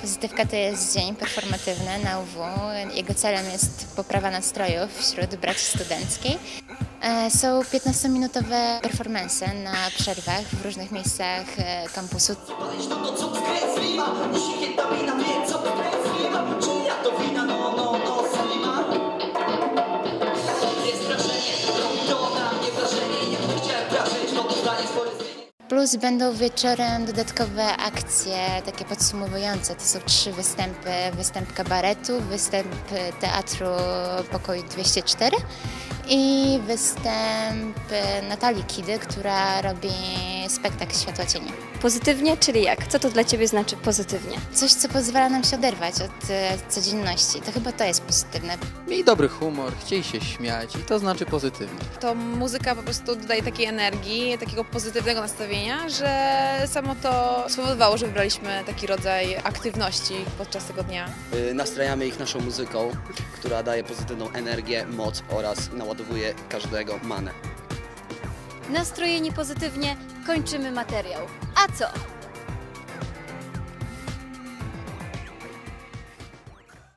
Pozytywka to jest dzień performatywny na UW. Jego celem jest poprawa nastrojów wśród braci studenckich. E, Są 15-minutowe performance na przerwach w różnych miejscach e, kampusu. To co wkręt slima Czy ja to wina no no no slima Jest wrażenie to na mnie wrażenie Nie chciałem to zdanie Plus będą wieczorem dodatkowe akcje, takie podsumowujące. To są trzy występy. Występ kabaretu, występ teatru Pokoju 204 i występ Natalii Kidy, która robi spektakl Światła Cienia. Pozytywnie, czyli jak? Co to dla Ciebie znaczy pozytywnie? Coś, co pozwala nam się oderwać od e, codzienności. To chyba to jest pozytywne. Miej dobry humor, chciej się śmiać i to znaczy pozytywnie. to muzyka po prostu dodaje takiej energii, takiego pozytywnego nastawienia, że samo to spowodowało, że wybraliśmy taki rodzaj aktywności podczas tego dnia. Y, Nastrajamy ich naszą muzyką, która daje pozytywną energię, moc oraz naładowuje każdego manę. Nastrojeni pozytywnie, kończymy materiał. A co?